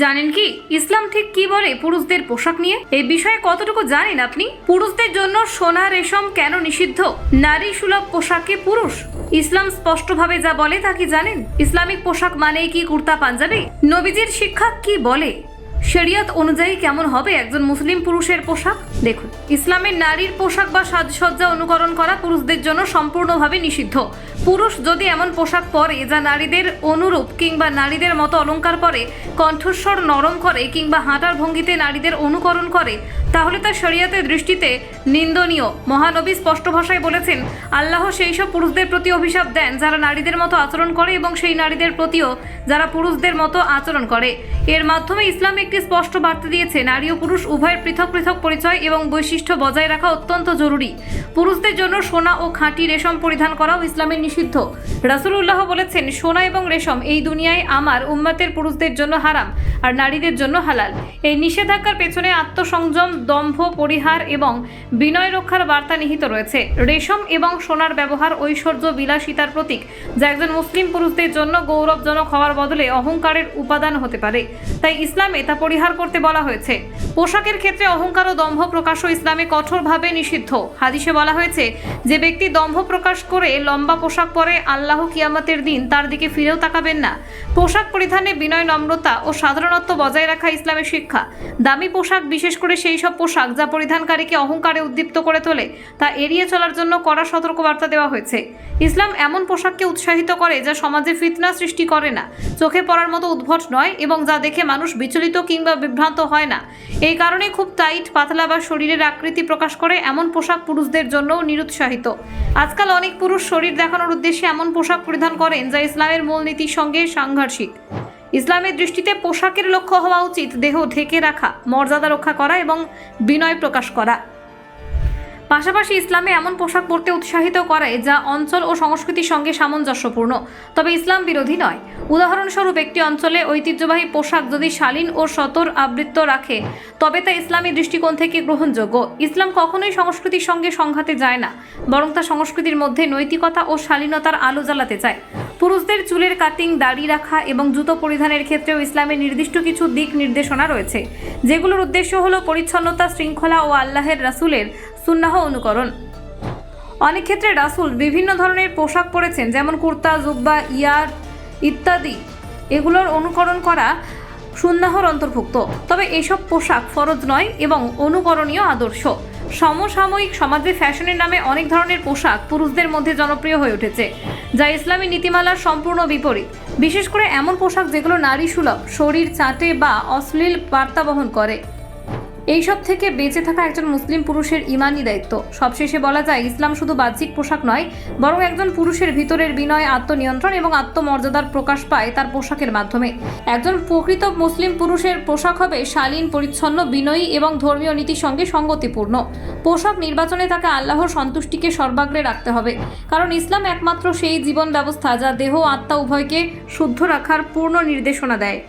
জানেন কি? ইসলাম ঠিক কি বলে পুরুষদের পোশাক নিয়ে? এই বিষয়ে কতটুকু জানেন আপনি? পুরুষদের জন্য সোনা, রেশম কেন নিষিদ্ধ? নারী সুলভ পোশাকে পুরুষ? ইসলাম স্পষ্টভাবে যা বলে তা কি জানেন? ইসলামিক পোশাক মানেই কি কুর্তা, পাঞ্জাবি? নবীজির শিক্ষা কি বলে? শরিয়ত অনুযায়ী কেমন হবে একজন মুসলিম পুরুষের পোশাক? দেখুন, ইসলামের নারীর পোশাক বা সাজসজ্জা অনুকরণ করা পুরুষদের জন্য সম্পূর্ণভাবে নিষিদ্ধ। পুরুষ যদি এমন পোশাক পরে যা নারীদের অনুরূপ কিংবা নারীদের মতো অলংকার পরে কণ্ঠস্বর নরম করে কিংবা হাঁটার ভঙ্গিতে নারীদের অনুকরণ করে, তাহলে তা শরিয়াতের দৃষ্টিতে নিন্দনীয়। মহানবী স্পষ্ট ভাষায় বলেছেন, আল্লাহ সেই সব পুরুষদের প্রতি অভিশাপ দেন যারা নারীদের মতো আচরণ করে এবং সেই নারীদের প্রতিও যারা পুরুষদের মতো আচরণ করে। এর মাধ্যমে ইসলাম একটি স্পষ্ট বার্তা দিয়েছে, নারী ও পুরুষ উভয়ের পৃথক পৃথক পরিচয় এবং বৈশিষ্ট্য বজায় রাখা অত্যন্ত জরুরি। পুরুষদের জন্য সোনা ও খাঁটি রেশম পরিধান করাও ইসলামের নিষিদ্ধ। রাসূলুল্লাহ বলেছেন, সোনা এবং রেশম এই দুনিয়ায় আমার উম্মতের পুরুষদের জন্য হারাম আর নারীদের জন্য হালাল। এই নিষেধাজ্ঞার পেছনে আত্মসংযম, দম্ভ, পরিহার এবং বিনয় রক্ষার বার্তা নিহিত রয়েছে। রেশম এবং সোনার ব্যবহার ঐশ্বর্য বিলাসিতার প্রতীক, যা একজন মুসলিম পুরুষদের জন্য গৌরবজনক হওয়ার বদলে অহংকারের উপাদান হতে পারে। তাই ইসলামে তা পরিহার করতে বলা হয়েছে। পোশাকের ক্ষেত্রে অহংকার ও দম্ভ প্রকাশও ইসলামে কঠোরভাবে নিষিদ্ধ। হাদিসে বলা হয়েছে, যে ব্যক্তি দম্ভ প্রকাশ করে লম্বা পোশাক পরে আল্লাহ কিয়ামতের দিন তার দিকে ফিরেও তাকাবেন না। পোশাক পরিধানে বিনয়, নম্রতা ও সাধারণত্ব বজায় রাখা ইসলামের শিক্ষা। দামি পোশাক, বিশেষ করে সেই সব পোশাক যা পরিধানকারীকে অহংকারে উদ্দীপ্ত করে তোলে, তা এড়িয়ে চলার জন্য কড়া সতর্কবার্তা দেওয়া হয়েছে। ইসলাম এমন পোশাককে উৎসাহিত করে যা সমাজে ফিতনা সৃষ্টি করে না। চোখে পড়ার মতো উদ্ভট নয় এবং যা দেখে মানুষ বিচলিত কিংবা বিভ্রান্ত হয় না। এই কারণে খুব টাইট, পাতলা বা শরীরের আকৃতি প্রকাশ করে এমন পোশাক পুরুষদের জন্যও নিরুৎসাহিত। আজকাল অনেক পুরুষ শরীর দেখানোর উদ্দেশ্যে এমন পোশাক পরিধান করেন যা ইসলামের মূলনীতির সঙ্গে সাংঘর্ষিক। ইসলামের দৃষ্টিতে পোশাকের লক্ষ্য হওয়া উচিত, দেহ ঢেকে রাখা, মর্যাদা রক্ষা করা এবং বিনয় প্রকাশ করা। পাশাপাশি ইসলামে এমন পোশাক পরতে উৎসাহিত করে যা অঞ্চল ও সংস্কৃতির সঙ্গে সামঞ্জস্যপূর্ণ। তবে ইসলাম বিরোধী নয়। উদাহরণস্বরূপ, একটি অঞ্চলে ঐতিহ্যবাহী পোশাক যদি শালীন ও সতর আবৃত্ত রাখে, তবে তা ইসলামী দৃষ্টিকোণ থেকে গ্রহণযোগ্য। ইসলাম কখনোই সংস্কৃতির সঙ্গে সংঘাতে যায় না, বরং তা সংস্কৃতির মধ্যে নৈতিকতা ও শালীনতার আলো জ্বালাতে চায়। পুরুষদের চুলের কাটিং, দাড়ি রাখা এবং জুতো পরিধানের ক্ষেত্রেও ইসলামের নির্দিষ্ট কিছু দিক নির্দেশনা রয়েছে, যেগুলোর উদ্দেশ্য হলো পরিচ্ছন্নতা, শৃঙ্খলা ও আল্লাহের রাসূলের সুন্নাহ অনুকরণ। অনেক ক্ষেত্রে রাসুল বিভিন্ন ধরনের পোশাক পরেছেন, যেমন কুর্তা, জুব্বা, ইয়ার ইত্যাদি। এগুলোর অনুকরণ করা সুন্নাহর অন্তর্ভুক্ত। তবে এসব পোশাক ফরজ নয় এবং অনুকরণীয় আদর্শ। সমসাময়িক সমাজে ফ্যাশনের নামে অনেক ধরনের পোশাক পুরুষদের মধ্যে জনপ্রিয় হয়ে উঠেছে, যা ইসলামী নীতিমালার সম্পূর্ণ বিপরীত। বিশেষ করে এমন পোশাক যেগুলো নারী সুলভ, শরীর চাটে বা অশ্লীল বার্তা বহন করে। এইসব থেকে বেঁচে থাকা একজন মুসলিম পুরুষের ইমানই দায়িত্ব। সবশেষে বলা যায়, ইসলাম শুধু বাহ্যিক পোশাক নয়, বরং একজন পুরুষের ভিতরের বিনয়, আত্মনিয়ন্ত্রণ এবং আত্মমর্যাদার প্রকাশ পায় তার পোশাকের মাধ্যমে। একজন প্রকৃত মুসলিম পুরুষের পোশাক হবে শালীন, পরিচ্ছন্ন, বিনয়ী এবং ধর্মীয় নীতির সঙ্গে সঙ্গতিপূর্ণ। পোশাক নির্বাচনে তাকে আল্লাহর সন্তুষ্টিকে সর্বাগ্রে রাখতে হবে, কারণ ইসলাম একমাত্র সেই জীবন ব্যবস্থা যা দেহ, আত্মা, উভয়কে শুদ্ধ রাখার পূর্ণ নির্দেশনা দেয়।